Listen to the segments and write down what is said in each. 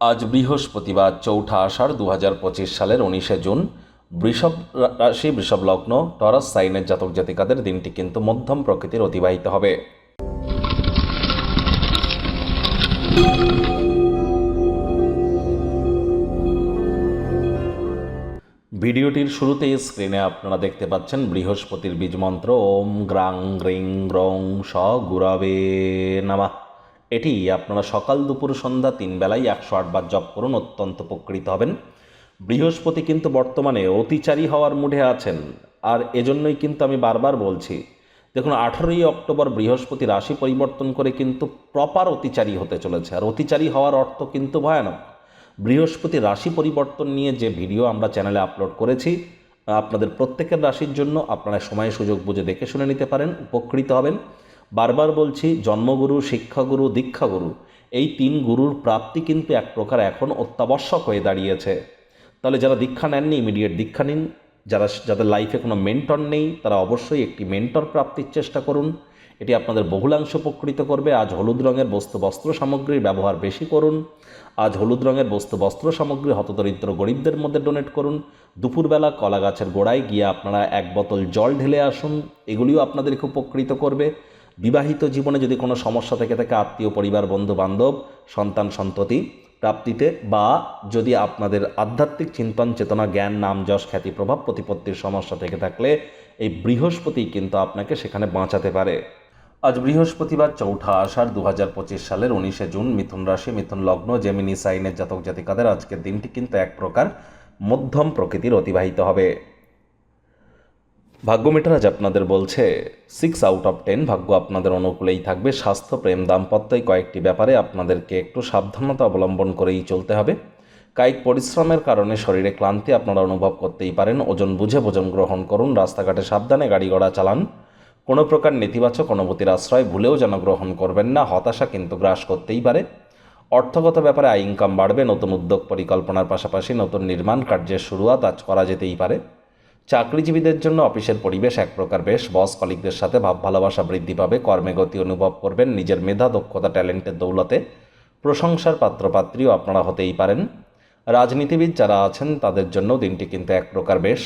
আজ বৃহস্পতিবার চৌঠা আষাঢ় দু হাজার পঁচিশ সালের উনিশে জুন। বৃষভ রাশি, বৃষভ লগ্ন, টরাস, সাইনের জাতক জাতিকাদের দিনটি কিন্তু মধ্যম প্রকৃতির অতিবাহিত হবে। ভিডিওটির শুরুতেই স্ক্রিনে আপনারা দেখতে পাচ্ছেন বৃহস্পতির বীজ মন্ত্র। ওম গ্রাং গ্রিং গ্রং স গুরাবে নামা। এটি আপনারা সকাল দুপুর সন্ধ্যা তিন বেলায় একশো আটবার জপ করুন, অত্যন্ত উপকৃত হবেন। বৃহস্পতি কিন্তু বর্তমানে অতিচারী হওয়ার মুডে আছেন। আর এজন্যই কিন্তু আমি বারবার বলছি, দেখুন, আঠেরোই অক্টোবর বৃহস্পতি রাশি পরিবর্তন করে কিন্তু প্রপার অতিচারী হতে চলেছে। আর অতিচারী হওয়ার অর্থ কিন্তু ভয়ানক। বৃহস্পতি রাশি পরিবর্তন নিয়ে যে ভিডিও আমরা চ্যানেলে আপলোড করেছি, আপনাদের প্রত্যেকের রাশির জন্য আপনারা সময় সুযোগ বুঝে দেখে শুনে নিতে পারেন, উপকৃত হবেন। বারবার বলছি, জন্মগুরু, শিক্ষাগুরু, দীক্ষাগুরু, এই তিন গুরুর প্রাপ্তি কিন্তু এক প্রকার এখন অত্যাবশ্যক হয়ে দাঁড়িয়েছে। তাহলে যারা দীক্ষা নেননি ইমিডিয়েট দীক্ষা নিন। যারা, যাদের লাইফে কোনো মেন্টর নেই, তারা অবশ্যই একটি মেন্টর প্রাপ্তির চেষ্টা করুন। এটি আপনাদের বহুলাংশ উপকৃত করবে। আজ হলুদ রঙের বস্তু, বস্ত্র সামগ্রীর ব্যবহার বেশি করুন। আজ হলুদ রঙের বস্তু, বস্ত্র সামগ্রী, হতদরিদ্র গরিবদের মধ্যে ডোনেট করুন। দুপুরবেলা কলা গাছের গোড়ায় গিয়ে আপনারা এক বোতল জল ঢেলে আসুন। এগুলিও আপনাদেরকে উপকৃত করবে। বিবাহিত জীবনে যদি কোনো সমস্যা থেকে থাকে, আত্মীয়, পরিবার, বন্ধু, বান্ধব, সন্তান, সন্ততি প্রাপ্তিতে বা যদি আপনাদের আধ্যাত্মিক চিন্তন চেতনা, জ্ঞান, নাম, যশ, খ্যাতি, প্রভাব প্রতিপত্তির সমস্যা থেকে থাকলে এই বৃহস্পতি কিন্তু আপনাকে সেখানে বাঁচাতে পারে। আজ বৃহস্পতিবার চৌঠা আষাঢ় দু হাজার পঁচিশ সালের উনিশে জুন মিথুন রাশি, মিথুন লগ্ন জেমিনি সাইনের জাতক জাতিকাদের আজকের দিনটি কিন্তু এক প্রকার মধ্যম প্রকৃতির অতিবাহিত হবে। ভাগ্য মিটার আজ আপনাদের বলছে সিক্স আউট অফ টেন ভাগ্য আপনাদের অনুকূলেই থাকবে। স্বাস্থ্য, প্রেম, দাম্পত্য এই কয়েকটি ব্যাপারে আপনাদেরকে একটু সাবধানতা অবলম্বন করেই চলতে হবে। কায়িক পরিশ্রমের কারণে শরীরে ক্লান্তি আপনারা অনুভব করতেই পারেন। ওজন বুঝে ভোজন গ্রহণ করুন, রাস্তাঘাটে সাবধানে গাড়ি ঘোড়া চালান। কোনো প্রকার নেতিবাচক অনুভূতির আশ্রয় ভুলেও যেন গ্রহণ করবেন না, হতাশা কিন্তু গ্রাস করতেই পারে। অর্থগত ব্যাপারে আয় ইনকাম বাড়বে, নতুন উদ্যোগ পরিকল্পনার পাশাপাশি নতুন নির্মাণ কার্যের শুরুয়াত আজ করা যেতেই পারে। চাকরিজীবীদের জন্য অফিসের পরিবেশ এক প্রকার বেশ। বস কলিকদের সাথে ভাব ভালোবাসা বৃদ্ধি পাবে, কর্মে গতি অনুভব করবেন, নিজের মেধা, দক্ষতা, ট্যালেন্টের দৌলতে প্রশংসার পাত্রপাত্রীও আপনারা হতেই পারেন। রাজনীতিবিদ যারা আছেন, তাদের জন্য দিনটি কিন্তু এক প্রকার বেশ।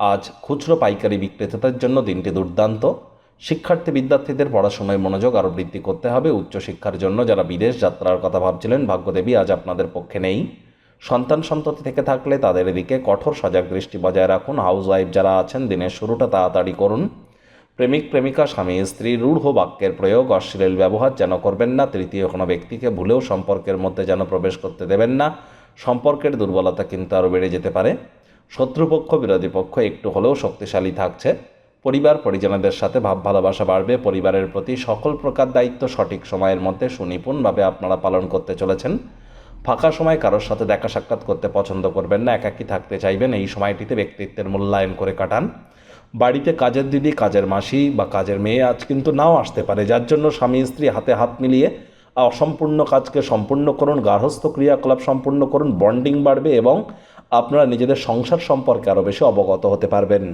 আজ খুচরো পাইকারি বিক্রেতাদের জন্য দিনটি দুর্দান্ত। শিক্ষার্থী বিদ্যার্থীদের পড়াশোনায় মনোযোগ আরও বৃদ্ধি করতে হবে। উচ্চশিক্ষার জন্য যারা বিদেশ যাত্রার কথা ভাবছিলেন, ভাগ্যদেবী আজ আপনাদের পক্ষে নেই। সন্তান সন্ততি থেকে থাকলে তাদের এদিকে কঠোর সজাগ দৃষ্টি বজায় রাখুন। হাউস ওয়াইফ যারা আছেন, দিনের শুরুটা তাড়াতাড়ি করুন। প্রেমিক, প্রেমিকা, স্বামী, স্ত্রী, রূঢ় বাক্যের প্রয়োগ, অশ্লীল ব্যবহার যেন করবেন না, তৃতীয় কোনো ব্যক্তিকে ভুলেও সম্পর্কের মধ্যে যেন প্রবেশ করতে দেবেন না। সম্পর্কের দুর্বলতা কিন্তু আরও বেড়ে যেতে পারে। শত্রুপক্ষ, বিরোধী পক্ষ একটু হলেও শক্তিশালী থাকছে। পরিবার, পরিজনদের সাথে ভাব ভালোবাসা বাড়বে। পরিবারের প্রতি সকল প্রকার দায়িত্ব সঠিক সময়ের মধ্যে সুনিপুণভাবে আপনারা পালন করতে চলেছেন। ফাঁকা সময় কারোর সাথে দেখা সাক্ষাৎ করতে পছন্দ করবেন না, একাকী থাকতে চাইবেন, এই সময়টিতে ব্যক্তিত্বের মূল্যায়ন করে কাটান। বাড়িতে কাজের দিদি, কাজের মাসি বা কাজের মেয়ে আজ কিন্তু নাও আসতে পারে, যার জন্য স্বামী স্ত্রী হাতে হাত মিলিয়ে অসম্পূর্ণ কাজকে সম্পূর্ণ করুন গার্হস্থ ক্রিয়াকলাপ সম্পূর্ণ করুন, বন্ডিং বাড়বে এবং আপনারা নিজেদের সংসার সম্পর্কে আরও বেশি অবগত হতে পারবেন।